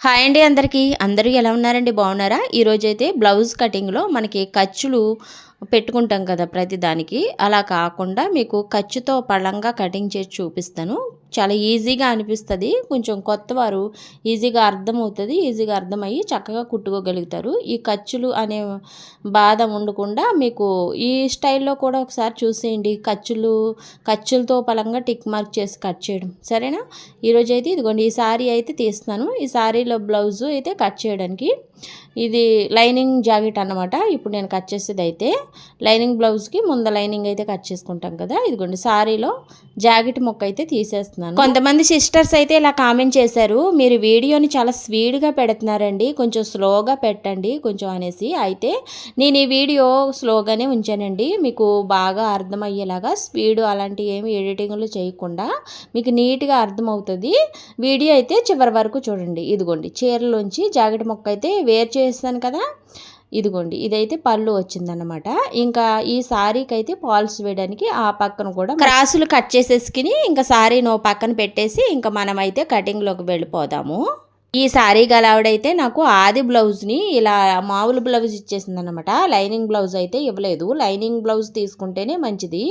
Hi అండి అందరికీ. అందరూ ఎలా ఉన్నారండి? బాగున్నారా? ఈరోజైతే బ్లౌజ్ కటింగ్లో మనకి ఖర్చులు పెట్టుకుంటాం కదా ప్రతి దానికి. అలా కాకుండా మీకు ఖర్చుతో పళ్ళంగా కటింగ్ చేసి చూపిస్తాను. చాలా ఈజీగా అనిపిస్తుంది. కొంచెం కొత్త వారు ఈజీగా అర్థమవుతుంది ఈజీగా అర్థమయ్యి చక్కగా కుట్టుకోగలుగుతారు. ఈ ఖర్చులు అనే బాధ ఉండకుండా మీకు ఈ స్టైల్లో కూడా ఒకసారి చూసేయండి. ఖర్చులు ఖర్చులతో పలంగా టిక్ మార్క్ చేసి కట్ చేయడం. సరేనా? ఈరోజు అయితే ఇదిగోండి ఈ సారీ అయితే తీస్తున్నాను. ఈ సారీలో బ్లౌజు అయితే కట్ చేయడానికి ఇది లైనింగ్ జాకెట్ అన్నమాట. ఇప్పుడు నేను కట్ చేసేది అయితే లైనింగ్ బ్లౌజ్కి ముంద లైనింగ్ అయితే కట్ చేసుకుంటాం కదా. ఇదిగోండి సారీలో జాకెట్ మొక్క అయితే తీసేస్తున్నాను. కొంతమంది సిస్టర్స్ అయితే ఇలా కామెంట్ చేశారు మీరు వీడియోని చాలా స్పీడ్గా పెడుతున్నారండి కొంచెం స్లోగా పెట్టండి కొంచెం అనేసి. అయితే నేను ఈ వీడియో స్లోగానే ఉంచానండి మీకు బాగా అర్థమయ్యేలాగా స్పీడ్ అలాంటి ఏమి ఎడిటింగ్లు చేయకుండా మీకు నీట్గా అర్థమవుతుంది. వీడియో అయితే చివరి వరకు చూడండి. ఇదిగోండి చీరలోంచి జాకెట్ మొక్క అయితే వేరు చేస్తాను కదా? ఇదిగోండి ఇదైతే పళ్ళు వచ్చిందనమాట ఇంకా ఈ సారీకి అయితే పాల్స్ వేయడానికి ఆ పక్కన కూడా క్రాసులు కట్ చేసేసుకుని ఇంకా సారీ నో పక్కన పెట్టేసి ఇంకా మనమైతే కటింగ్లోకి వెళ్ళిపోదాము. ఈ శారీ గలావిడైతే నాకు ఆది బ్లౌజ్ని ఇలా మామూలు బ్లౌజ్ ఇచ్చేసింది అనమాట లైనింగ్ బ్లౌజ్ అయితే ఇవ్వలేదు. లైనింగ్ బ్లౌజ్ తీసుకుంటేనే మంచిది.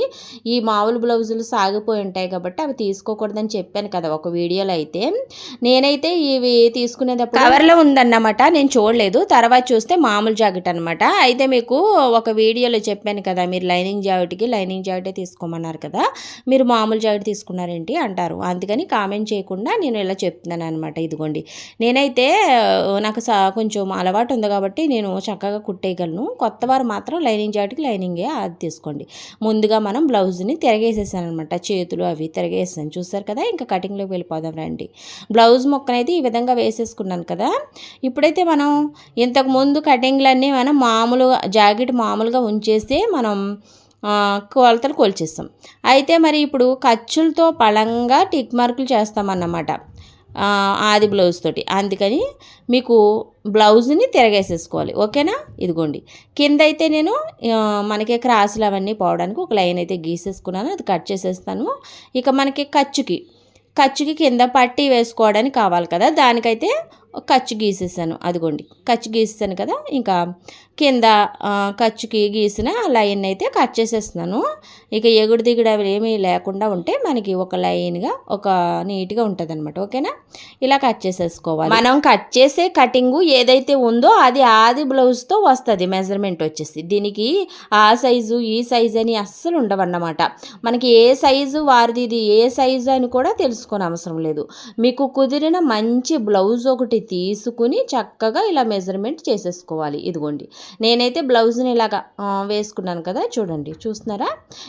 ఈ మామూలు బ్లౌజులు సాగిపోయి ఉంటాయి కాబట్టి అవి తీసుకోకూడదని చెప్పాను కదా ఒక వీడియోలో అయితే. నేనైతే ఇవి తీసుకునేటప్పుడు కవర్లో ఉందన్నమాట. నేను చూడలేదు. తర్వాత చూస్తే మామూలు జాకెట్ అనమాట అయితే మీకు ఒక వీడియోలో చెప్పాను కదా మీరు లైనింగ్ జాకెట్కి లైనింగ్ జాకెటే తీసుకోమన్నారు కదా మీరు మామూలు జాకెట్ తీసుకున్నారేంటి అంటారు. అందుకని కామెంట్ చేయకుండా నేను ఇలా చెప్తున్నాను అనమాట ఇదిగోండి. నేనైతే నాకు సా కొంచెం అలవాటు ఉంది కాబట్టి నేను చక్కగా కుట్టేయగలను. కొత్త వారు మాత్రం లైనింగ్ జాకెట్కి లైనింగే అది తీసుకోండి. ముందుగా మనం బ్లౌజ్ని తిరగేసేసాను అనమాట చేతులు అవి తిరగేసాను చూస్తారు కదా? ఇంకా కటింగ్లోకి వెళ్ళిపోదాం రండి. బ్లౌజ్ మొక్కనైతే ఈ విధంగా వేసేసుకున్నాను కదా? ఇప్పుడైతే మనం ఇంతకు ముందు కటింగ్లన్నీ మనం మామూలుగా జాకెట్ మామూలుగా ఉంచేస్తే మనం కొలతలు కొలిచేస్తాం. అయితే మరి ఇప్పుడు ఖర్చులతో పళంగా టిక్ మార్కులు చేస్తామన్నమాట. ఆది బ్లౌజ్ తోటి. అందుకని మీకు బ్లౌజ్ని తిరగేసేసుకోవాలి. ఓకేనా? ఇదిగోండి. కింద అయితే నేను మనకి క్రాసులు అవన్నీ పోవడానికి ఒక లైన్ అయితే గీసేసుకున్నాను. అది కట్ చేసేస్తాను. ఇక మనకి ఖర్చుకి ఖర్చుకి కింద పట్టి వేసుకోవడానికి కావాలి కదా. దానికైతే ఖర్చు గీసేసాను. అదిగోండి. ఖర్చు గీసేసాను కదా. ఇంకా కింద ఖర్చుకి గీసిన లైన్ అయితే కట్ చేసేస్తున్నాను. ఇక ఎగుడు దిగుడు అవి ఏమీ లేకుండా ఉంటే మనకి ఒక లైన్గా ఒక నీట్గా ఉంటుంది అనమాట ఓకేనా? ఇలా కట్ చేసేసుకోవాలి. మనం కట్ చేసే కటింగు ఏదైతే ఉందో అది ఆది బ్లౌజ్తో వస్తుంది. మెజర్మెంట్ వచ్చేసి. దీనికి ఆ సైజు ఈ సైజు అని అస్సలు ఉండవన్నమాట. మనకి ఏ సైజు వారిది ఇది ఏ సైజు అని కూడా తెలుసుకునే అవసరం లేదు. మీకు కుదిరిన మంచి బ్లౌజ్ ఒకటి తీసుకుని చక్కగా ఇలా మెజర్మెంట్ చేసేసుకోవాలి. ఇదిగోండి. నేనైతే బ్లౌజ్ని ఇలాగా వేసుకున్నాను కదా చూడండి. చూస్తున్నారా?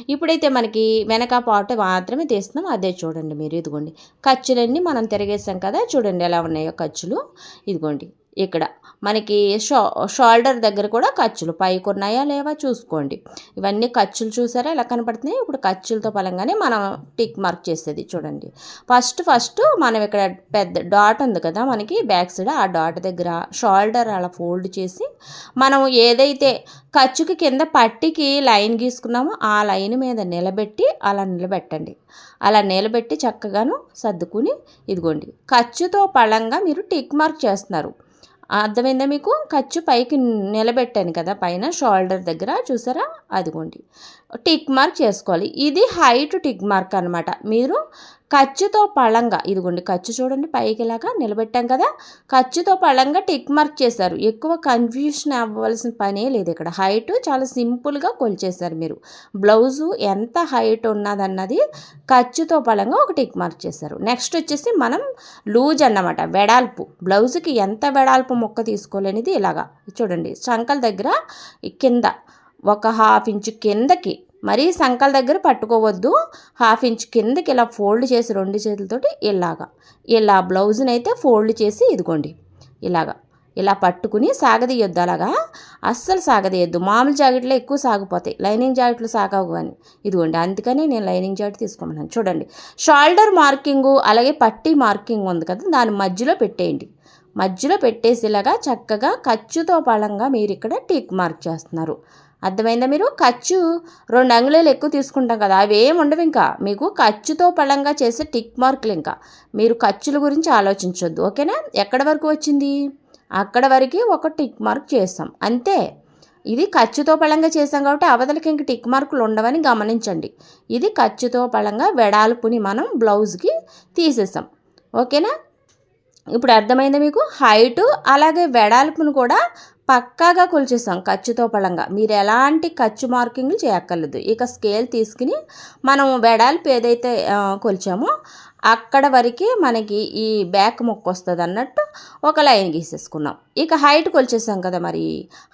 ఇప్పుడైతే మనకి వెనక పాట మాత్రమే తీస్తున్నాం. అదే చూడండి మీరు. ఇదిగోండి. ఖర్చులన్నీ మనం తిరిగేసాం కదా చూడండి ఎలా ఉన్నాయో ఖర్చులు. ఇదిగోండి. ఇక్కడ మనకి షో షోల్డర్ దగ్గర కూడా ఖర్చులు పైకి ఉన్నాయా లేవా చూసుకోండి. ఇవన్నీ ఖర్చులు చూసారా? ఎలా కనపడుతున్నాయి? ఇప్పుడు ఖర్చులతో పలంగానే మనం టిక్ మార్క్ చేసేది చూడండి. ఫస్ట్ ఫస్ట్ మనం ఇక్కడ పెద్ద డాట్ ఉంది కదా మనకి బ్యాక్ సైడ్ ఆ డాట్ దగ్గర షోల్డర్ అలా ఫోల్డ్ చేసి మనం ఏదైతే ఖర్చుకి కింద పట్టికి లైన్ గీసుకున్నామో ఆ లైన్ మీద నిలబెట్టి అలా నిలబెట్టండి. అలా నిలబెట్టి చక్కగాను సర్దుకుని ఇదిగోండి. ఖర్చుతో పళంగా మీరు టిక్ మార్క్ చేస్తున్నారు. అర్థమైందా మీకు? ఖర్చు పైకి నిలబెట్టాను కదా పైన షోల్డర్ దగ్గర చూసారా? అదిగోండి. టిక్ మార్క్ చేసుకోవాలి. ఇది హైట్ టిక్ మార్క్ అనమాట మీరు ఖర్చుతో పళంగా ఇదిగోండి ఖర్చు చూడండి పైకి ఇలాగా నిలబెట్టాం కదా ఖర్చుతో పళంగా టిక్ మార్క్ చేశారు. ఎక్కువ కన్ఫ్యూషన్ అవ్వాల్సిన పనే లేదు ఇక్కడ. హైట్ చాలా సింపుల్గా కొలిచేశారు మీరు. బ్లౌజు ఎంత హైట్ ఉన్నదన్నది ఖర్చుతో పళంగా ఒక టిక్ మార్క్ చేశారు. నెక్స్ట్ వచ్చేసి మనం లూజ్ అన్నమాట వెడాల్పు. బ్లౌజ్కి ఎంత వెడాల్పు మొక్క తీసుకోలేనిది ఇలాగా. చూడండి చంకల దగ్గర కింద ఒక హాఫ్ ఇంచు కిందకి మరీ సంకల దగ్గర పట్టుకోవద్దు. హాఫ్ ఇంచ్ కిందకి ఇలా ఫోల్డ్ చేసి రెండు చేతులతోటి ఇలాగా. ఇలా బ్లౌజ్ని అయితే ఫోల్డ్ చేసి ఇదిగోండి. ఇలాగా. ఇలా పట్టుకుని సాగదీయొద్దు అలాగా. అస్సలు సాగదీయొద్దు. మామూలు జాకెట్లో ఎక్కువ సాగిపోతాయి. లైనింగ్ జాకెట్లు సాగవు కానీ ఇదిగోండి. అందుకని నేను లైనింగ్ జాకెట్ తీసుకోమన్నాను. చూడండి. షోల్డర్ మార్కింగు అలాగే పట్టీ మార్కింగ్ ఉంది కదా దాని మధ్యలో పెట్టేయండి. మధ్యలో పెట్టేసేలాగా చక్కగా ఖర్చుతో బలంగా మీరు ఇక్కడ టీక్ మార్క్ చేస్తున్నారు. అర్థమైందా మీరు? ఖర్చు రెండు అంగుళాలు ఎక్కువ తీసుకుంటాం కదా అవి ఏమి ఉండవు ఇంకా. మీకు ఖర్చుతో పళంగా చేసే టిక్ మార్కులు ఇంకా. మీరు ఖర్చుల గురించి ఆలోచించొద్దు ఓకేనా? ఎక్కడి వరకు వచ్చింది? అక్కడ వరకు ఒక టిక్ మార్క్ చేస్తాం అంతే. ఇది ఖర్చుతో పళంగా చేసాం కాబట్టి అవతలకి ఇంక టిక్ మార్కులు ఉండవని గమనించండి. ఇది ఖర్చుతో పళంగా వెడాల్పుని మనం బ్లౌజ్కి తీసేసాం ఓకేనా? ఇప్పుడు అర్థమైంది మీకు? హైటు అలాగే వెడల్పును కూడా పక్కాగా కొలిచేసాం ఖర్చుతో పడంగా మీరు ఎలాంటి ఖర్చు మార్కింగ్లు చేయక్కర్లేదు. ఇక స్కేల్ తీసుకుని మనం వెడల్పు ఏదైతే కొలిచామో అక్కడ వరకే మనకి ఈ బ్యాక్ మొక్క వస్తుంది అన్నట్టు ఒక లైన్ గీసేసుకున్నాం. ఇక హైట్ కొలిచేసాం కదా మరి.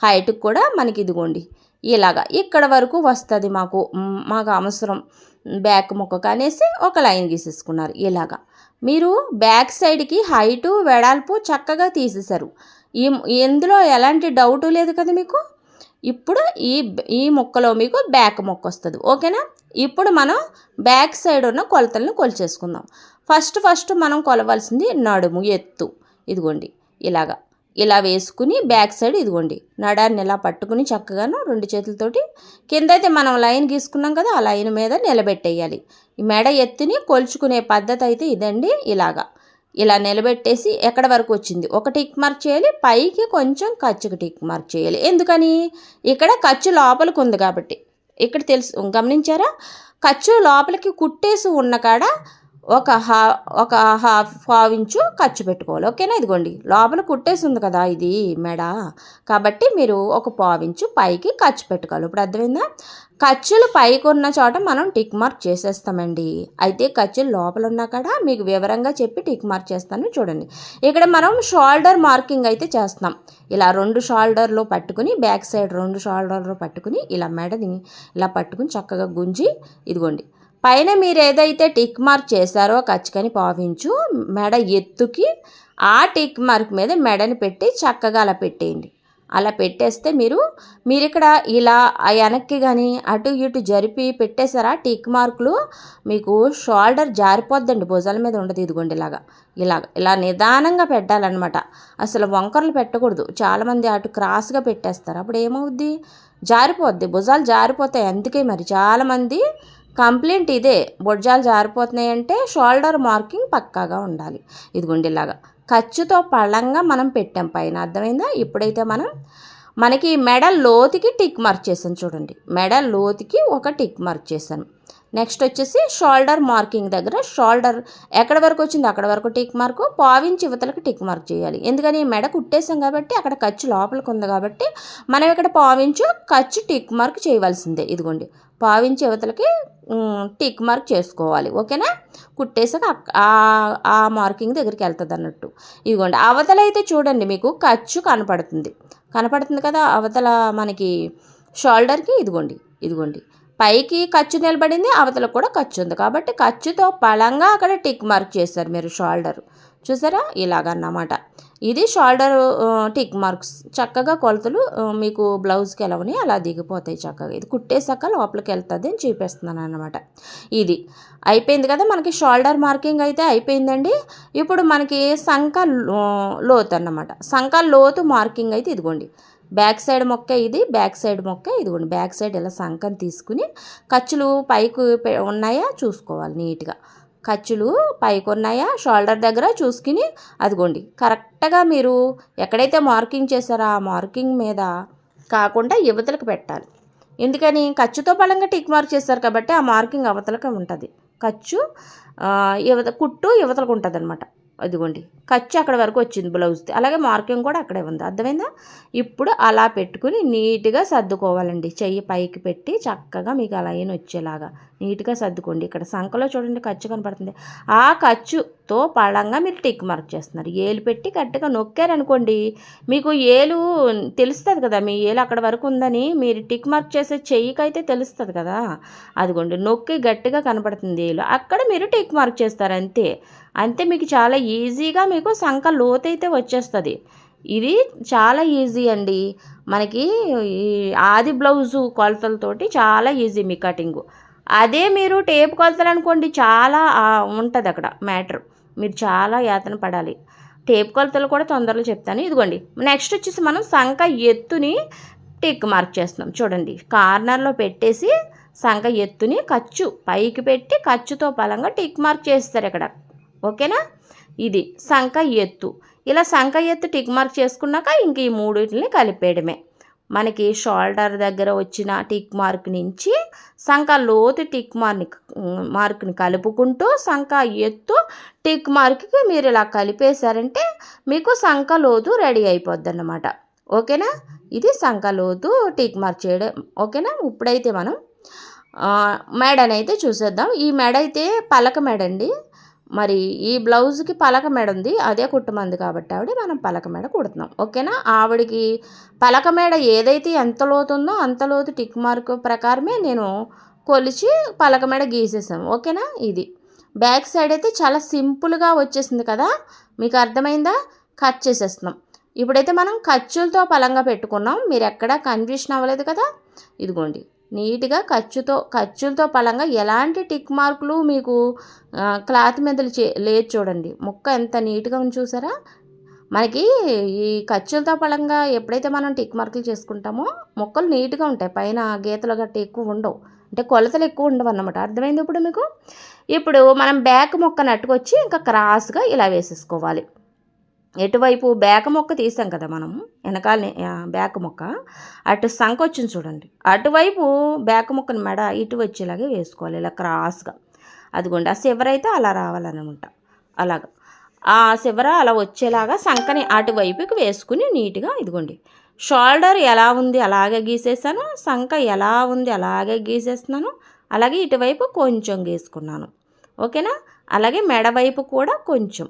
హైట్కి కూడా మనకి ఇదిగోండి. ఇలాగా ఇక్కడ వరకు వస్తుంది మాకు. మాకు అవసరం బ్యాక్ మొక్క కనేసి ఒక లైన్ గీసేసుకున్నారు. ఇలాగా. మీరు బ్యాక్ సైడ్కి హైటు వెడల్పు చక్కగా తీసేశారు. ఈ ఇందులో ఎలాంటి డౌట్ లేదు కదా మీకు? ఇప్పుడు ఈ ఈ మొక్కలో మీకు బ్యాక్ మొక్క వస్తుంది. ఓకేనా? ఇప్పుడు మనం బ్యాక్ సైడ్ ఉన్న కొలతలను కొలిచేసుకుందాం. ఫస్ట్ ఫస్ట్ మనం కొలవాల్సింది నడుము ఎత్తు. ఇదిగోండి ఇలాగా. ఇలా వేసుకుని బ్యాక్ సైడ్ ఇదిగోండి. నడాన్ని ఇలా పట్టుకుని చక్కగాను రెండు చేతులతోటి కింద అయితే మనం లైన్ గీసుకున్నాం కదా ఆ లైన్ మీద నిలబెట్టేయాలి. ఈ మెడ ఎత్తుని కొలుచుకునే పద్ధతి అయితే ఇదండి ఇలాగా. ఇలా నిలబెట్టేసి ఎక్కడ వరకు వచ్చింది? ఒక టిక్ మార్క్ చేయాలి పైకి కొంచెం ఖర్చుకి టిక్ మార్క్ చేయాలి. ఎందుకని? ఇక్కడ ఖర్చు లోపలికి ఉంది కాబట్టి. ఇక్కడ తెలుసు గమనించారా? ఖర్చు లోపలికి కుట్టేసి ఉన్న కాడ ఒక హా ఒక హాఫ్ హాఫ్ ఇంచు ఖర్చు పెట్టుకోవాలి. ఓకేనా? ఇదిగోండి. లోపల కుట్టేసి ఉంది కదా ఇది మెడ. కాబట్టి మీరు ఒక పావించు పైకి ఖర్చు పెట్టుకోవాలి. ఇప్పుడు అర్థమైందా? ఖర్చులు పైకి ఉన్న చోట మనం టిక్ మార్క్ చేసేస్తామండి. అయితే ఖర్చులు లోపల ఉన్నా కాడ మీకు వివరంగా చెప్పి టిక్ మార్క్ చేస్తాను చూడండి. ఇక్కడ మనం షోల్డర్ మార్కింగ్ అయితే చేస్తాం ఇలా రెండు షోల్డర్లో పట్టుకుని బ్యాక్ సైడ్ రెండు షోల్డర్లో పట్టుకుని ఇలా మెడని ఇలా పట్టుకుని చక్కగా గుంజి ఇదిగోండి. పైన మీరు ఏదైతే టిక్ మార్క్ చేశారో కచ్చకని పావించు మెడ ఎత్తుకి ఆ టిక్ మార్క్ మీద మెడని పెట్టి చక్కగా అలా పెట్టేయండి. అలా పెట్టేస్తే మీరు మీరు ఇక్కడ ఇలా ఆ వెనక్కి కానీ అటు ఇటు జరిపి పెట్టేశారా టిక్ మార్కులు మీకు షోల్డర్ జారిపోద్దండి భుజాల మీద ఉండదు ఇదిగోండి ఇలాగా. ఇలాగ ఇలా నిదానంగా పెట్టాలన్నమాట. అసలు వంకరలు పెట్టకూడదు. చాలామంది అటు క్రాస్గా పెట్టేస్తారు. అప్పుడు ఏమవుద్ది? జారిపోద్ది. భుజాలు జారిపోతాయి. అందుకే మరి చాలామంది కంప్లైంట్ ఇదే భుజాలు జారిపోతున్నాయి అంటే షోల్డర్ మార్కింగ్ పక్కాగా ఉండాలి. ఇదిగోండి ఇలాగా ఖర్చుతో పళ్ళంగా మనం పెట్టాం పైన. అర్థమైందా? ఇప్పుడైతే మనం మనకి మెడ లోతుకి టిక్ మార్క్ చేసాను చూడండి. మెడ లోతుకి ఒక టిక్ మార్క్ చేశాను. నెక్స్ట్ వచ్చేసి షోల్డర్ మార్కింగ్ దగ్గర. షోల్డర్ ఎక్కడ వరకు వచ్చింది అక్కడ వరకు టిక్ మార్కు. పావించి ఇవతలకి టిక్ మార్క్ చేయాలి. ఎందుకని మెడ కుట్టేసాం కాబట్టి అక్కడ ఖర్చు లోపలికి ఉంది కాబట్టి మనం ఇక్కడ పావించు ఖర్చు టిక్ మార్క్ చేయవలసిందే. ఇదిగోండి. పావించి యువతలకి టిక్ మార్క్ చేసుకోవాలి. ఓకేనా? కుట్టేసాక ఆ- ఆ మార్కింగ్ దగ్గరికి వెళ్తుంది అన్నట్టు. ఇదిగోండి. అవతల అయితే చూడండి మీకు ఖర్చు కనపడుతుంది. కనపడుతుంది కదా అవతల మనకి షోల్డర్కి. ఇదిగోండి. ఇదిగోండి. పైకి ఖర్చు నిలబడింది అవతల కూడా ఖర్చు ఉంది. కాబట్టి ఖర్చుతో బలంగా అక్కడ టిక్ మార్క్ చేశారు మీరు షోల్డర్. చూసారా? ఇలాగన్నమాట. ఇది షోల్డర్ టిక్ మార్క్స్. చక్కగా కొలతలు మీకు బ్లౌజ్కి ఎలా అలా దిగిపోతాయి చక్కగా. ఇది కుట్టేశాక లోపలికి వెళ్తుంది అని చూపిస్తున్నాను అనమాట ఇది అయిపోయింది కదా మనకి షోల్డర్ మార్కింగ్ అయితే అయిపోయిందండి. ఇప్పుడు మనకి సంఖ లోతు అన్నమాట. సంఖ లోతు మార్కింగ్ అయితే ఇదిగోండి. బ్యాక్ సైడ్ మొక్క ఇది బ్యాక్ సైడ్ మొక్క ఇదిగోండి. బ్యాక్ సైడ్ ఇలా సంకం తీసుకుని ఖర్చులు పైకి ఉన్నాయా చూసుకోవాలి నీట్గా. ఖర్చులు పైకి ఉన్నాయా షోల్డర్ దగ్గర చూసుకుని అదిగోండి. కరెక్ట్గా మీరు ఎక్కడైతే మార్కింగ్ చేశారో ఆ మార్కింగ్ మీద కాకుండా యువతలకు పెట్టాలి. ఎందుకని ఖర్చుతో బలంగా టిక్ మార్క్ చేస్తారు కాబట్టి ఆ మార్కింగ్ అవతలకి ఉంటుంది. ఖర్చు యువత కుట్టు యువతలకు ఉంటుంది అనమాట అదిగోండి. ఖర్చు అక్కడ వరకు వచ్చింది బ్లౌజ్ది. అలాగే మార్కింగ్ కూడా అక్కడే ఉంది. అర్థమైందా? ఇప్పుడు అలా పెట్టుకుని నీట్గా సర్దుకోవాలండి. చెయ్యి పైకి పెట్టి చక్కగా మీకు అలా అయిన వచ్చేలాగా. నీట్గా సర్దుకోండి. ఇక్కడ సంఖలో చూడండి ఖర్చు కనపడుతుంది. ఆ ఖర్చుతో పళంగా మీరు టిక్ మార్క్ చేస్తున్నారు. ఏలు పెట్టి గట్టిగా నొక్కారనుకోండి మీకు ఏలు తెలుస్తుంది కదా మీ ఏలు అక్కడ వరకు ఉందని మీరు టిక్ మార్క్ చేసే చెయ్యికైతే తెలుస్తుంది కదా. అదిగోండి నొక్కి గట్టిగా కనపడుతుంది ఏలు. అక్కడ మీరు టిక్ మార్క్ చేస్తారు అంతే. అంతే మీకు చాలా ఈజీగా మీకు సంఖ లోతైతే వచ్చేస్తుంది. ఇది చాలా ఈజీ అండి. మనకి ఈ ఆది బ్లౌజు కొలతలతోటి చాలా ఈజీ మీ కటింగు. అదే మీరు టేప్ కొలతలు అనుకోండి చాలా ఉంటుంది అక్కడ మ్యాటర్. మీరు చాలా యాతన పడాలి. టేప్ కొలతలు కూడా తొందరలో చెప్తాను. ఇదిగోండి నెక్స్ట్ వచ్చేసి మనం సంఖ ఎత్తుని టిక్ మార్క్ చేస్తున్నాం. చూడండి కార్నర్లో పెట్టేసి సంఖ ఎత్తుని ఖర్చు పైకి పెట్టి ఖర్చుతో పలంగా టిక్ మార్క్ చేస్తారు ఇక్కడ. ఓకేనా? ఇది సంఖ ఎత్తు. ఇలా సంఖ ఎత్తు టిక్ మార్క్ చేసుకున్నాక ఇంక ఈ మూడింటిని కలిపేయడమే. మనకి షోల్డర్ దగ్గర వచ్చిన టిక్ మార్క్ నుంచి సంఖ లోతు టిక్ మార్క్ మార్క్ని కలుపుకుంటూ సంఖ ఎత్తు టిక్ మార్క్కి మీరు ఇలా కలిపేశారంటే మీకు సంఖ లోతు రెడీ అయిపోద్ది అన్నమాట ఓకేనా? ఇది సంఖ లోతు టిక్ మార్క్ చేయడం. ఓకేనా? ఇప్పుడైతే మనం మెడనైతే అయితే చూసేద్దాం. ఈ మెడ అయితే పలక మెడ అండి మరి ఈ బ్లౌజ్కి పలక మెడ ఉంది అదే కుట్టుమంది కాబట్టి ఆవిడ మనం పలక మెడ కుడుతున్నాం. ఓకేనా? ఆవిడకి పలక మెడ ఏదైతే ఎంత లోతు ఉందో అంత లోతు టిక్ మార్క్ ప్రకారమే నేను కొలిచి పలక మెడ గీసేసాం ఓకేనా? ఇది. బ్యాక్ సైడ్ అయితే చాలా సింపుల్గా వచ్చేసింది కదా? మీకు అర్థమైందా? కట్ చేసేస్తున్నాం. ఇప్పుడైతే మనం ఖర్చులతో పలంగా పెట్టుకున్నాం. మీరు ఎక్కడా కన్ఫ్యూషన్ అవ్వలేదు కదా? ఇదిగోండి. నీట్గా ఖర్చుతో ఖర్చులతో పలంగా ఎలాంటి టిక్ మార్కులు మీకు క్లాత్ మీద చే లేదు చూడండి. ముక్క ఎంత నీట్గా ఉంది చూసారా? మనకి ఈ ఖర్చులతో పలంగా ఎప్పుడైతే మనం టిక్ మార్కులు చేసుకుంటామో మొక్కలు నీట్గా ఉంటాయి. పైన గీతలు గట్టి ఎక్కువ ఉండవు. అంటే కొలతలు ఎక్కువ ఉండవు అన్నమాట. అర్థమైంది ఇప్పుడు మీకు? ఇప్పుడు మనం బ్యాక్ మొక్క నట్టుకొచ్చి ఇంకా క్రాస్గా ఇలా వేసేసుకోవాలి. ఎటువైపు బ్యాక్ మొక్క తీసాం కదా మనం వెనకాల బ్యాక్ మొక్క అటు సంఖ వచ్చింది చూడండి. అటువైపు బ్యాక్ మొక్కని మెడ ఇటు వచ్చేలాగే వేసుకోవాలి ఇలా క్రాస్గా. అదిగోండి ఆ శివరైతే అయితే అలా రావాలన్నమాట. అలాగా. ఆ శివర అలా వచ్చేలాగా సంఖని అటువైపుకి వేసుకుని నీట్గా ఇదిగోండి. షోల్డర్ ఎలా ఉంది అలాగే గీసేసాను సంఖ ఎలా ఉంది అలాగే గీసేస్తున్నాను అలాగే ఇటువైపు కొంచెం గీసుకున్నాను. ఓకేనా? అలాగే మెడ వైపు కూడా కొంచెం.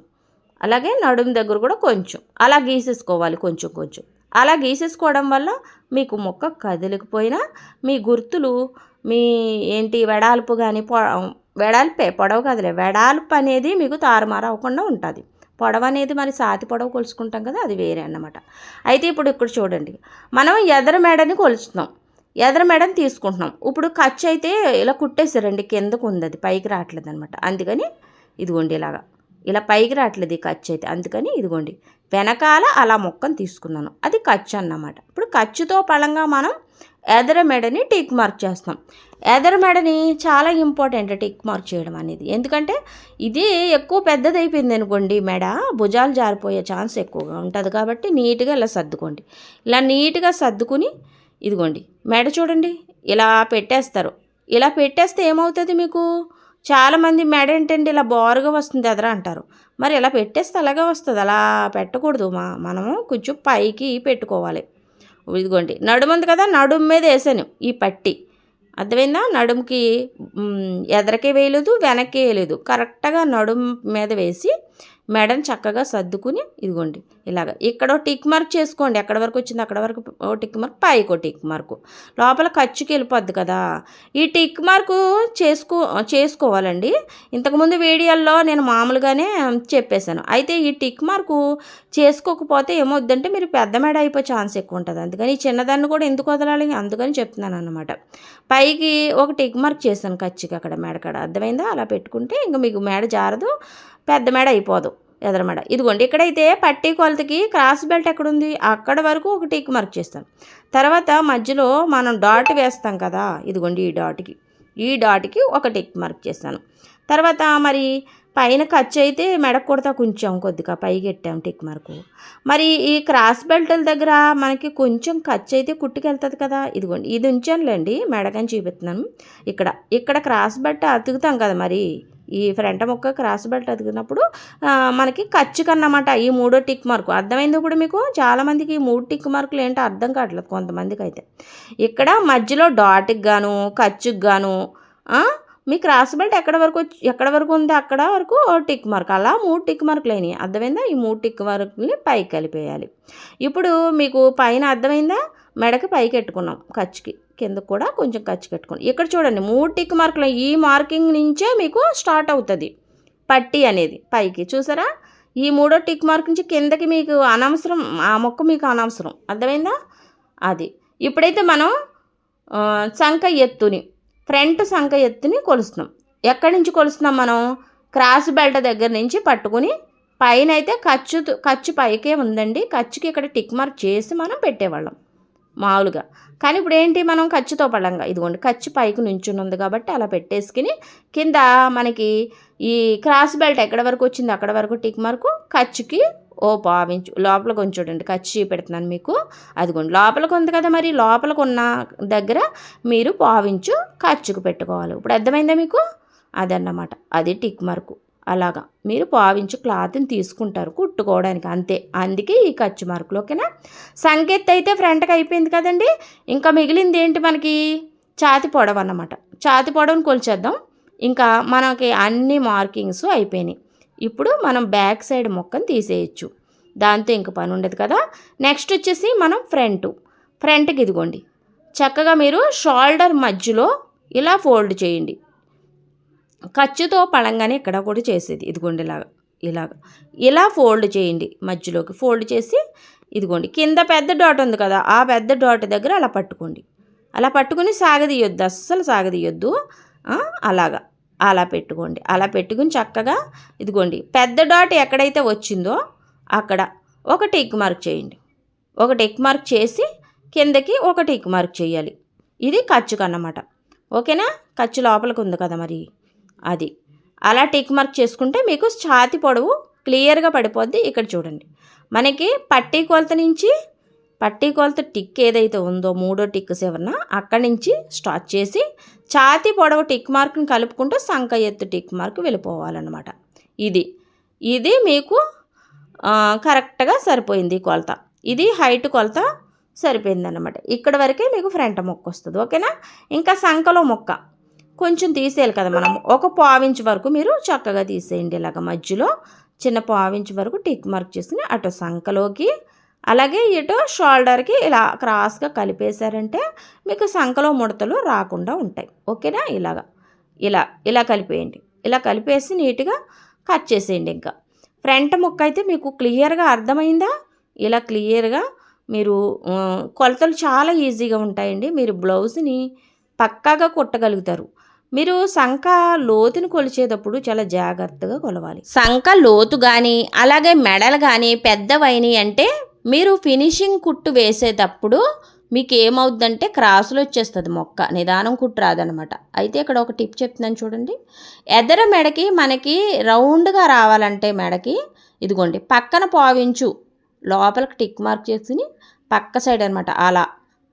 అలాగే నడుము దగ్గర కూడా కొంచెం. అలా గీసేసుకోవాలి కొంచెం కొంచెం. అలా గీసేసుకోవడం వల్ల మీకు మొక్క కదిలికపోయినా మీ గుర్తులు మీ ఏంటి వెడాల్పు కానీ పొ వెడాల్పే పొడవు కదలే వెడాల్పు అనేది మీకు తారుమారు అవ్వకుండా ఉంటుంది. పొడవ అనేది మరి సాతి పొడవు కొలుచుకుంటాం కదా అది వేరే అన్నమాట. అయితే ఇప్పుడు ఇక్కడ చూడండి. మనం ఎదర మెడని కొలుచుతున్నాం ఎదర మెడని తీసుకుంటున్నాం. ఇప్పుడు ఖర్చు అయితే ఇలా కుట్టేసారండి కిందకు ఉంది అది పైకి రావట్లేదు అనమాట అందుకని ఇదిగోండి ఇలాగా. ఇలా పైకి రావట్లేదు ఈ ఖర్చు అయితే. అందుకని ఇదిగోండి వెనకాల అలా మొక్కను తీసుకున్నాను. అది ఖర్చు అన్నమాట. ఇప్పుడు ఖర్చుతో పలంగా మనం ఎదర మెడని టిక్ మార్క్ చేస్తాం. ఎదర మెడని చాలా ఇంపార్టెంట్ టిక్ మార్క్ చేయడం అనేది. ఎందుకంటే ఇది ఎక్కువ పెద్దది అయిపోయింది అనుకోండి మెడ భుజాలు జారిపోయే ఛాన్స్ ఎక్కువగా ఉంటుంది కాబట్టి నీట్గా ఇలా సర్దుకోండి. ఇలా నీట్గా సర్దుకుని ఇదిగోండి మెడ చూడండి ఇలా పెట్టేస్తారు. ఇలా పెట్టేస్తే ఏమవుతుంది మీకు? చాలామంది మెడ ఏంటండి ఇలా బోరుగా వస్తుంది ఎదరా అంటారు. మరి ఇలా పెట్టేస్తే అలాగే వస్తుంది అలా పెట్టకూడదు. మా మనము కొంచెం పైకి పెట్టుకోవాలి. ఇదిగోండి నడుము ఉంది కదా నడుము మీద వేసాను ఈ పట్టి. అర్థమైందా? నడుముకి ఎదరకే వేయలేదు వెనక్కి వేయలేదు. కరెక్ట్గా నడుము మీద వేసి మెడని చక్కగా సర్దుకుని ఇదిగోండి. ఇలాగ. ఇక్కడ టిక్ మార్క్ చేసుకోండి. ఎక్కడ వరకు వచ్చింది? అక్కడ వరకు ఓ టిక్ మార్క్ పైకి ఓ టిక్ మార్కు. లోపల ఖర్చుకి వెళ్ళిపోద్ది కదా. ఈ టిక్ మార్కు చేసుకో చేసుకోవాలండి. ఇంతకుముందు వీడియోల్లో నేను మామూలుగానే చెప్పేశాను. అయితే ఈ టిక్ మార్కు చేసుకోకపోతే ఏమవుద్దంటే మీరు పెద్ద మెడ అయిపోయే ఛాన్స్ ఎక్కువ ఉంటుంది అందుకని ఈ చిన్నదాన్ని కూడా ఎందుకు వదలాలి? అందుకని చెప్తున్నాను అనమాట పైకి ఒక టిక్ మార్క్ చేశాను ఖర్చుకి అక్కడ మెడకడ. అర్థమైందా? అలా పెట్టుకుంటే ఇంకా మీకు మెడ జారదు. పెద్ద మెడ అయిపోదు ఎదర మెడ. ఇదిగోండి ఇక్కడైతే పట్టీ కొలతకి క్రాస్ బెల్ట్ ఎక్కడ ఉంది అక్కడ వరకు ఒక టిక్ మార్క్ చేస్తాను తర్వాత మధ్యలో మనం డాట్ వేస్తాం కదా ఇదిగోండి ఈ డాట్కి. ఈ డాట్కి ఒక టిక్ మార్క్ చేస్తాను. తర్వాత మరి పైన ఖర్చు అయితే మెడ కుడతా కొంచెం కొద్దిగా పైకి పెట్టాం టిక్ మార్కు. మరి ఈ క్రాస్ బెల్ట్ల దగ్గర మనకి కొంచెం ఖర్చు అయితే కుట్టుకెళ్తుంది కదా ఇదిగోండి. ఇది ఉంచానులేండి మెడకని చూపిస్తున్నాను. ఇక్కడ ఇక్కడ క్రాస్ బెల్ట్ అతుకుతాం కదా మరి. ఈ ఫ్రంట్ ముక్క క్రాస్ బెల్ట్ అతికినప్పుడు మనకి ఖర్చు అన్నమాట ఈ మూడో టిక్ మార్కు. అర్థమైంది ఇప్పుడు మీకు? చాలామందికి ఈ మూడు టిక్ మార్కులు ఏంటో అర్థం కావట్లేదు కొంతమందికి అయితే ఇక్కడ మధ్యలో డాట్కి గాను ఖర్చుకి గాను మీ క్రాస్ బెల్ట్ ఎక్కడ వరకు వచ్చి- ఎక్కడ వరకు ఉందో? అక్కడ వరకు టిక్ మార్క్. అలా మూడు టిక్ మార్కులు అయినాయి. అర్థమైందా? ఈ మూడు టిక్ మార్కుల్ని పైకి కలిపేయాలి. ఇప్పుడు మీకు పైన అర్థమైందా? మెడకి పైకి పెట్టుకున్నాం ఖర్చుకి. కింద కూడా కొంచెం ఖర్చు పెట్టుకున్నాం. ఇక్కడ చూడండి మూడు టిక్ మార్కులు ఈ మార్కింగ్ నుంచే మీకు స్టార్ట్ అవుతుంది. పట్టి అనేది పైకి చూసారా? ఈ మూడో టిక్ మార్క్ నుంచి కిందకి మీకు అనవసరం ఆ మొక్క మీకు అనవసరం. అర్థమైందా? అది. ఇప్పుడైతే మనం సంఖ ఎత్తుని ఫ్రంట్ సంఖ ఎత్తుని కొలుస్తున్నాం. ఎక్కడి నుంచి కొలుస్తున్నాం మనం? క్రాస్ బెల్ట్ దగ్గర నుంచి పట్టుకుని పైన అయితే ఖర్చు ఖర్చు పైకే ఉందండి. ఖర్చుకి ఇక్కడ టిక్ మార్క్ చేసి మనం పెట్టేవాళ్ళం. మామూలుగా. కానీ ఇప్పుడు ఏంటి మనం ఖర్చుతో పడంగా ఇదిగోండి ఖర్చు పైకి నుంచుని ఉంది కాబట్టి అలా పెట్టేసుకుని కింద మనకి ఈ క్రాస్ బెల్ట్ ఎక్కడ వరకు వచ్చింది అక్కడ వరకు టిక్ మార్కు ఖర్చుకి ఓ పావించు లోపల కొంచెం చూడండి ఖర్చు పెడుతున్నాను మీకు. అదిగోండి లోపలికి ఉంది కదా మరి లోపలికి ఉన్న దగ్గర మీరు పావించు ఖర్చుకు పెట్టుకోవాలి. ఇప్పుడు అర్థమైందా మీకు? అదన్నమాట. అది టిక్ మార్కు. అలాగా. మీరు పావించు క్లాత్ని తీసుకుంటారు కుట్టుకోవడానికి అంతే. అందుకే ఈ ఖర్చు మార్కులు ఓకేనా? సంకేత్ అయితే ఫ్రంట్కి అయిపోయింది కదండి. ఇంకా మిగిలింది ఏంటి మనకి? ఛాతి పొడవు అన్నమాట. ఛాతి పొడవుని కొలిచేద్దాం. ఇంకా మనకి అన్ని మార్కింగ్స్ అయిపోయినాయి. ఇప్పుడు మనం బ్యాక్ సైడ్ మొక్కను తీసేయచ్చు. దాంతో ఇంక పని ఉండదు కదా. నెక్స్ట్ వచ్చేసి మనం ఫ్రంట్. ఫ్రంట్కి ఇదిగోండి. చక్కగా మీరు షోల్డర్ మధ్యలో ఇలా ఫోల్డ్ చేయండి. ఖర్చుతో పడంగానే ఇక్కడ కూడా చేసేది. ఇదిగోండి ఇలాగా ఇలాగ ఇలా ఫోల్డ్ చేయండి మధ్యలోకి. ఫోల్డ్ చేసి ఇదిగోండి కింద పెద్ద డాట్ ఉంది కదా ఆ పెద్ద డాట్ దగ్గర అలా పట్టుకోండి. అలా పట్టుకుని సాగదీయొద్దు అస్సలు సాగదీయొద్దు. అలాగా అలా పెట్టుకోండి. అలా పెట్టుకుని చక్కగా ఇదిగోండి పెద్ద డాట్ ఎక్కడైతే వచ్చిందో అక్కడ ఒక టిక్ మార్క్ చేయండి. ఒక టిక్ మార్క్ చేసి కిందకి ఒక టిక్ మార్క్ చేయాలి. ఇది ఖర్చుకు అన్నమాట ఓకేనా? ఖర్చు లోపలికి ఉంది కదా మరి. అది. అలా టిక్ మార్క్ చేసుకుంటే మీకు ఛాతి పొడవు క్లియర్గా పడిపోద్ది. ఇక్కడ చూడండి. మనకి పట్టీ కొలత నుంచి పట్టీ కొలత టిక్ ఏదైతే ఉందో మూడో టిక్ చివరన అక్కడి నుంచి స్టార్ట్ చేసి ఛాతి పొడవు టిక్ మార్క్ని కలుపుకుంటూ సంఖ ఎత్తు టిక్ మార్క్ వెళ్ళిపోవాలన్నమాట. ఇది. ఇది మీకు కరెక్ట్గా సరిపోయింది కొలత. ఇది హైట్ కొలత సరిపోయింది అనమాట ఇక్కడ వరకే మీకు ఫ్రంట్ మొక్క వస్తుంది. ఓకేనా? ఇంకా సంఖలో మొక్క. కొంచెం తీసేయాలి కదా మనం. ఒక పావించ్ వరకు మీరు చక్కగా తీసేయండి ఇలాగ మధ్యలో. చిన్న పావించ్ వరకు టిక్ మార్క్ చేసుకుని అటు సంఖలోకి అలాగే ఇటు షోల్డర్కి ఇలా క్రాస్గా కలిపేశారంటే మీకు సంఖలో ముడతలు రాకుండా ఉంటాయి. ఓకేనా? ఇలాగా. ఇలా ఇలా కలిపేయండి. ఇలా కలిపేసి నీట్గా కట్ చేసేయండి ఇంకా. ఫ్రంట్ ముక్క అయితే మీకు క్లియర్గా అర్థమైందా? ఇలా క్లియర్గా మీరు కొలతలు చాలా ఈజీగా ఉంటాయండి. మీరు బ్లౌజ్ని పక్కాగా కుట్టగలుగుతారు. మీరు సంఖ లోతుని కొలిచేటప్పుడు చాలా జాగ్రత్తగా కొలవాలి. సంఖ లోతు కానీ అలాగే మెడలు కానీ పెద్దవైనవి అంటే మీరు ఫినిషింగ్ కుట్టు వేసేటప్పుడు మీకు ఏమవుద్దంటే క్రాసులు వచ్చేస్తుంది మొక్క నిదానం కుట్టు రాదనమాట. అయితే ఇక్కడ ఒక టిప్ చెప్తున్నాను చూడండి. ఎదర మెడకి మనకి రౌండ్గా రావాలంటే మెడకి ఇదిగోండి పక్కన పావించు లోపలికి టిక్ మార్క్ చేసుకుని పక్క సైడ్ అనమాట అలా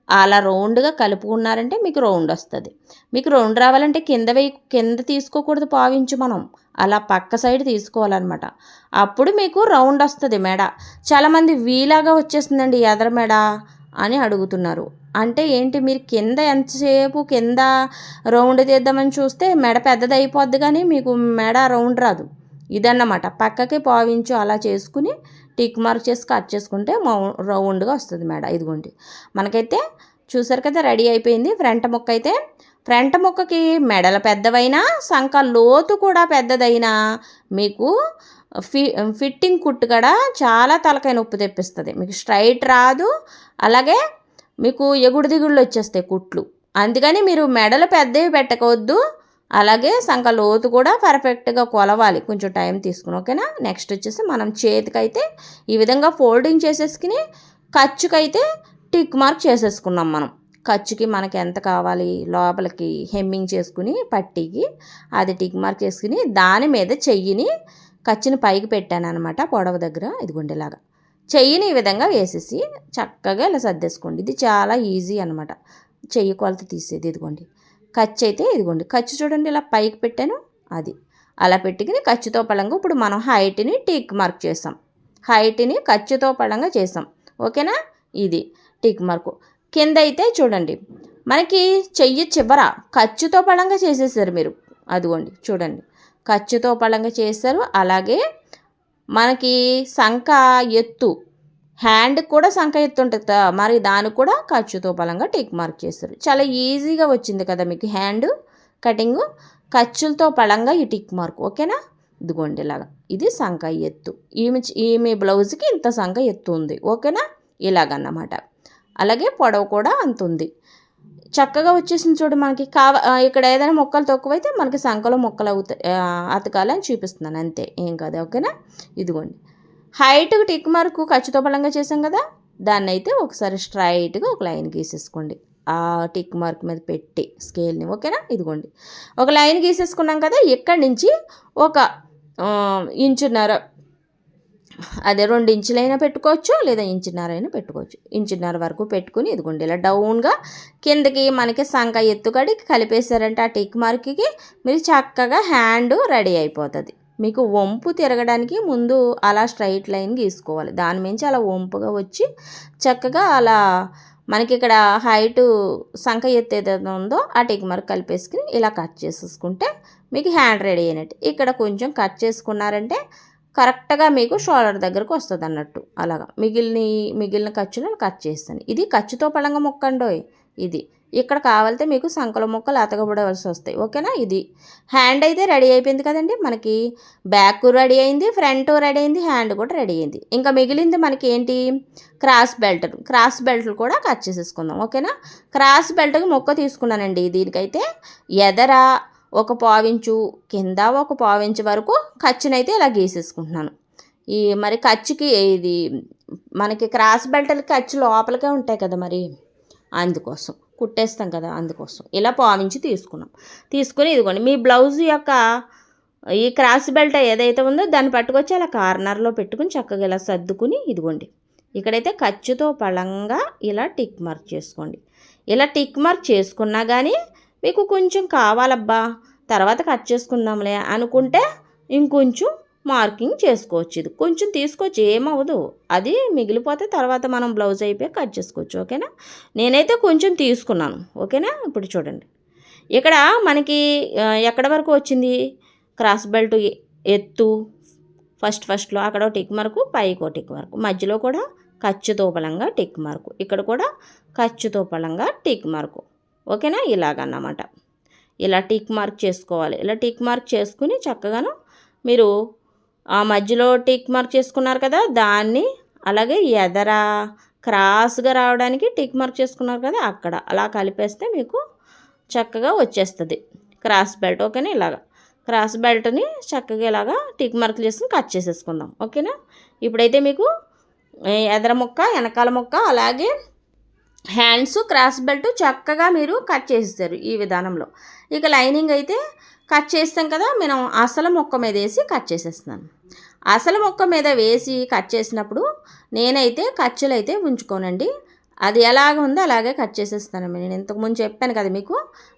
అలా రౌండ్గా కలుపుకున్నారంటే మీకు రౌండ్ వస్తుంది. మీకు రౌండ్ రావాలంటే కింద వేయి కింద తీసుకోకూడదు పావించు మనం. అలా పక్క సైడ్ తీసుకోవాలన్నమాట. అప్పుడు మీకు రౌండ్ వస్తుంది మెడ. చాలామంది వీలాగా వచ్చేస్తుందండి ఎదర మెడ అని అడుగుతున్నారు. అంటే ఏంటి మీరు కింద ఎంతసేపు కింద రౌండ్ తీద్దామని చూస్తే మెడ పెద్దది అయిపోద్ది కానీ మీకు మెడ రౌండ్ రాదు. ఇదన్నమాట. పక్కకి పావించు అలా చేసుకుని టిక్ మార్క్ చేసి కట్ చేసుకుంటే రౌండ్గా వస్తుంది మేడం ఇదిగోండి. మనకైతే చూసారు కదా రెడీ అయిపోయింది. ఫ్రంట్ మొక్క అయితే ఫ్రంట్ మొక్కకి మెడల పెద్దవైనా సంక లోతు కూడా పెద్దదైనా మీకు ఫి ఫిట్టింగ్ కుట్టు కూడా చాలా తలకాయ నొప్పి తెప్పిస్తుంది. మీకు స్ట్రైట్ రాదు. అలాగే మీకు ఎగుడు దిగుళ్ళు వచ్చేస్తాయి కుట్లు. అందుకని మీరు మెడలు పెద్దవి పెట్టకవద్దు. అలాగే సంక లోతు కూడా పర్ఫెక్ట్గా కొలవాలి. కొంచెం టైం తీసుకుని ఓకేనా నెక్స్ట్ వచ్చేసి మనం చేతికైతే ఈ విధంగా ఫోల్డింగ్ చేసేసుకుని ఖర్చుకైతే టిక్ మార్క్ చేసేసుకున్నాం మనం. ఖర్చుకి మనకి ఎంత కావాలి? లోపలికి హెమ్మింగ్ చేసుకుని పట్టీకి అది టిక్ మార్క్ చేసుకుని దాని మీద చెయ్యిని ఖర్చుని పైకి పెట్టాను అనమాట పొడవ దగ్గర. ఇదిగోండి ఇలాగా. చెయ్యిని ఈ విధంగా వేసేసి చక్కగా ఇలా సర్దేసుకోండి. ఇది చాలా ఈజీ అనమాట చెయ్యి కొలత తీసేది. ఇదిగోండి. ఖర్చు అయితే ఇదిగోండి. ఖర్చు చూడండి ఇలా పైకి పెట్టాను అది. అలా పెట్టుకుని ఖర్చుతో పడంగా ఇప్పుడు మనం హైట్ని టిక్ మార్క్ చేసాం హైట్ని ఖర్చుతో పడంగా చేసాం ఓకేనా? ఇది టిక్ మార్కు. కింద అయితే చూడండి మనకి చెయ్యి చివర ఖర్చుతో పడంగా చేసేసారు మీరు. అదిగోండి చూడండి. ఖర్చుతో పడంగా చేశారు అలాగే మనకి సంఖ ఎత్తు హ్యాండ్ కూడా సంఖ ఎత్తు ఉంటుంది కదా మరి దానికి కూడా ఖర్చుతో పలంగా టిక్ మార్క్ చేస్తారు. చాలా ఈజీగా వచ్చింది కదా మీకు హ్యాండ్ కటింగ్. ఖర్చులతో పలంగా ఈ టిక్ మార్క్ ఓకేనా? ఇదిగోండి ఇలాగా. ఇది సంఖ ఎత్తు. ఈమె ఈమె బ్లౌజ్కి ఇంత సంఖ ఎత్తు ఉంది ఓకేనా? ఇలాగన్నమాట. అలాగే పొడవు కూడా అంత ఉంది. చక్కగా వచ్చేసింది చూడు మనకి. కావ ఇక్కడ ఏదైనా మొక్కలు తక్కువైతే మనకి సంఖలో మొక్కలు అవుతాయి అతకాలని చూపిస్తున్నాను అంతే. ఏం కాదు ఓకేనా? ఇదిగోండి. హైట్కి టిక్ మార్కు ఖర్చుతో బలంగా చేసాం కదా దాన్ని అయితే ఒకసారి స్ట్రైట్గా ఒక లైన్ గీసేసుకోండి. ఆ టిక్ మార్క్ మీద పెట్టి స్కేల్ని ఓకేనా? ఇదిగోండి. ఒక లైన్ గీసేసుకున్నాం కదా ఇక్కడి నుంచి? ఒక ఇంచున్నర. అదే రెండు ఇంచులైనా పెట్టుకోవచ్చు లేదా ఇంచున్నర అయినా పెట్టుకోవచ్చు. ఇంచున్నర వరకు పెట్టుకుని ఇదిగోండి ఇలా డౌన్గా కిందకి మనకి సంఖ ఎత్తుకడి కలిపేశారంటే ఆ టిక్ మార్క్కి మీరు చక్కగా హ్యాండ్ రెడీ అయిపోతుంది. మీకు వంపు తిరగడానికి ముందు అలా స్ట్రైట్ లైన్ గీసుకోవాలి. దాని మించి అలా వంపుగా వచ్చి చక్కగా అలా మనకి ఇక్కడ హైట్ సంఖ ఎత్తు ఏదైతే ఉందో ఆ టిక్ మార్క్ కలిపేసుకుని ఇలా కట్ చేసేసుకుంటే మీకు హ్యాండ్ రెడీ అయినట్టు. ఇక్కడ కొంచెం కట్ చేసుకున్నారంటే కరెక్ట్గా మీకు షోల్డర్ దగ్గరకు వస్తుంది అన్నట్టు. అలాగా. మిగిలిన మిగిలిన ఖర్చులను కట్ చేస్తాను. ఇది ఖర్చుతో పడంగా మొక్కండోయ్. ఇది. ఇక్కడ కావాలితే మీకు సంకల ముక్కలు అతకబడవలసి వస్తాయి. ఓకేనా? ఇది. హ్యాండ్ అయితే రెడీ అయిపోయింది కదండి. మనకి బ్యాక్ రెడీ అయింది ఫ్రంట్ రెడీ అయింది హ్యాండ్ కూడా రెడీ అయింది. ఇంకా మిగిలింది మనకి ఏంటి? Cross belt. క్రాస్ బెల్ట్లు కూడా కట్ చేసేసుకుందాం. ఓకేనా? క్రాస్ బెల్ట్కి మొక్క తీసుకున్నానండి. దీనికైతే ఎదర ఒక పావించు కింద ఒక పావించు వరకు ఖర్చునైతే ఇలా గీసేసుకుంటున్నాను. ఈ మరి ఖర్చుకి ఇది మనకి క్రాస్ బెల్ట్లకి ఖర్చు లోపలికే ఉంటాయి కదా మరి. అందుకోసం. కుట్టేస్తాం కదా అందుకోసం. ఇలా పావించి తీసుకున్నాం. తీసుకుని ఇదిగోండి మీ బ్లౌజ్ యొక్క ఈ క్రాస్ బెల్ట్ ఏదైతే ఉందో దాన్ని పట్టుకొచ్చి అలా కార్నర్లో పెట్టుకుని చక్కగా ఇలా సర్దుకుని ఇదిగోండి. ఇక్కడైతే ఖర్చుతో పళంగా ఇలా టిక్ మార్క్ చేసుకోండి. ఇలా టిక్ మార్క్ చేసుకున్నా కానీ మీకు కొంచెం కావాలబ్బా తర్వాత కట్ చేసుకుందాంలే అనుకుంటే ఇంకొంచెం మార్కింగ్ చేసుకోవచ్చు. ఇది కొంచెం తీసుకోవచ్చు ఏమవ్వదు. అది మిగిలిపోతే తర్వాత మనం బ్లౌజ్ అయిపోయి కట్ చేసుకోవచ్చు. ఓకేనా? నేనైతే కొంచెం తీసుకున్నాను. ఓకేనా? ఇప్పుడు చూడండి. ఇక్కడ మనకి ఎక్కడ వరకు వచ్చింది? క్రాస్ బెల్ట్ ఎత్తు ఫస్ట్ ఫస్ట్లో అక్కడ టిక్ మార్కు పైకి ఒక టిక్ మార్కు. మధ్యలో కూడా ఖర్చుతో బలంగా టిక్ మార్కు. ఇక్కడ కూడా ఖర్చుతో బలంగా టిక్ మార్కు. ఓకేనా? ఇలాగన్నమాట. ఇలా టిక్ మార్క్ చేసుకోవాలి. ఇలా టిక్ మార్క్ చేసుకుని చక్కగాను మీరు ఆ మధ్యలో టిక్ మార్క్ చేసుకున్నారు కదా దాన్ని అలాగే ఎదర క్రాస్గా రావడానికి టిక్ మార్క్ చేసుకున్నారు కదా అక్కడ అలా కలిపేస్తే మీకు చక్కగా వచ్చేస్తుంది. క్రాస్ బెల్ట్ ఓకేనా? ఇలాగా. క్రాస్ బెల్ట్ని చక్కగా ఇలాగా టిక్ మార్క్ చేసుకుని కట్ చేసేసుకుందాం. ఓకేనా? ఇప్పుడైతే మీకు ఎదర ముక్క వెనకాల ముక్క అలాగే హ్యాండ్స్ క్రాస్ బెల్ట్ చక్కగా మీరు కట్ చేసేస్తారు ఈ విధానంలో. ఇక లైనింగ్ అయితే కట్ చేస్తాం కదా మనం అసలు మొక్క మీద వేసి కట్ చేసేస్తున్నాను. అసలు మొక్క మీద వేసి కట్ చేసినప్పుడు నేనైతే ఖర్చులు అయితే ఉంచుకోనండి. అది ఎలాగ ఉందో అలాగే కట్ చేసేస్తాను నేను ఇంతకుముందు చెప్పాను కదా మీకు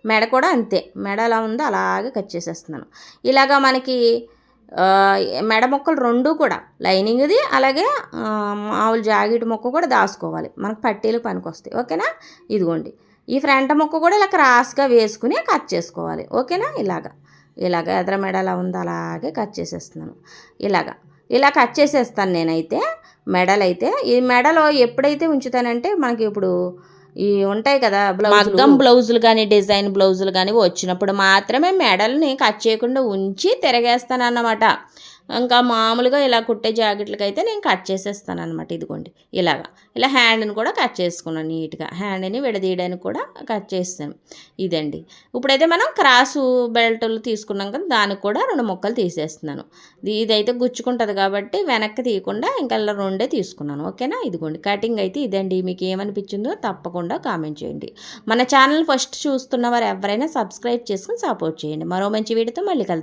మెడ కూడా అంతే. మెడ ఎలా ఉందో అలాగే కట్ చేసేస్తున్నాను. ఇలాగా మనకి మెడ మొక్కలు రెండు కూడా లైనింగ్ది అలాగే మామూలు జాకెట్ మొక్క కూడా దాచుకోవాలి. మనకు పట్టీలు పనికొస్తాయి. ఓకేనా? ఇదిగోండి. ఈ ఫ్రంట్ మొక్క కూడా ఇలా క్రాస్గా వేసుకుని కట్ చేసుకోవాలి. ఓకేనా? ఇలాగా. ఇలాగ ఎదర మెడ ఎలా ఉందో అలాగే కట్ చేసేస్తున్నాను. ఇలాగా ఇలా కట్ చేసేస్తాను నేనైతే మెడలైతే. అయితే ఈ మెడలో ఎప్పుడైతే ఉంచుతానంటే మనకి ఇప్పుడు ఈ ఉంటాయి కదా మగ్గం బ్లౌజులు కానీ డిజైన్ బ్లౌజులు కానీ వచ్చినప్పుడు మాత్రమే మెడల్ని కట్ చేయకుండా ఉంచి తిరగేస్తాను అన్నమాట ఇంకా మామూలుగా ఇలా కుట్టే జాకెట్లకి అయితే నేను కట్ చేసేస్తాను అనమాట ఇదిగోండి. ఇలాగా. ఇలా హ్యాండ్ని కూడా కట్ చేసుకున్నాను నీట్గా. హ్యాండ్ని విడదీయడానికి కూడా కట్ చేస్తాను. ఇదండి. ఇప్పుడైతే మనం క్రాసు బెల్ట్లు తీసుకున్నాం కదా దానికి కూడా రెండు ముక్కలు తీసేస్తున్నాను. ఇది- ఇదైతే గుచ్చుకుంటుంది కాబట్టి వెనక్కి తీయకుండా ఇంకా రెండే తీసుకున్నాను. ఓకేనా? ఇదిగోండి. కటింగ్ అయితే ఇదండి. మీకు ఏమనిపించిందో తప్పకుండా కామెంట్ చేయండి. మన ఛానల్ ఫస్ట్ చూస్తున్న వారు ఎవరైనా సబ్స్క్రైబ్ చేసుకుని సపోర్ట్ చేయండి. మరో మంచి వీడియోతో మళ్ళీ కలుద్దాం.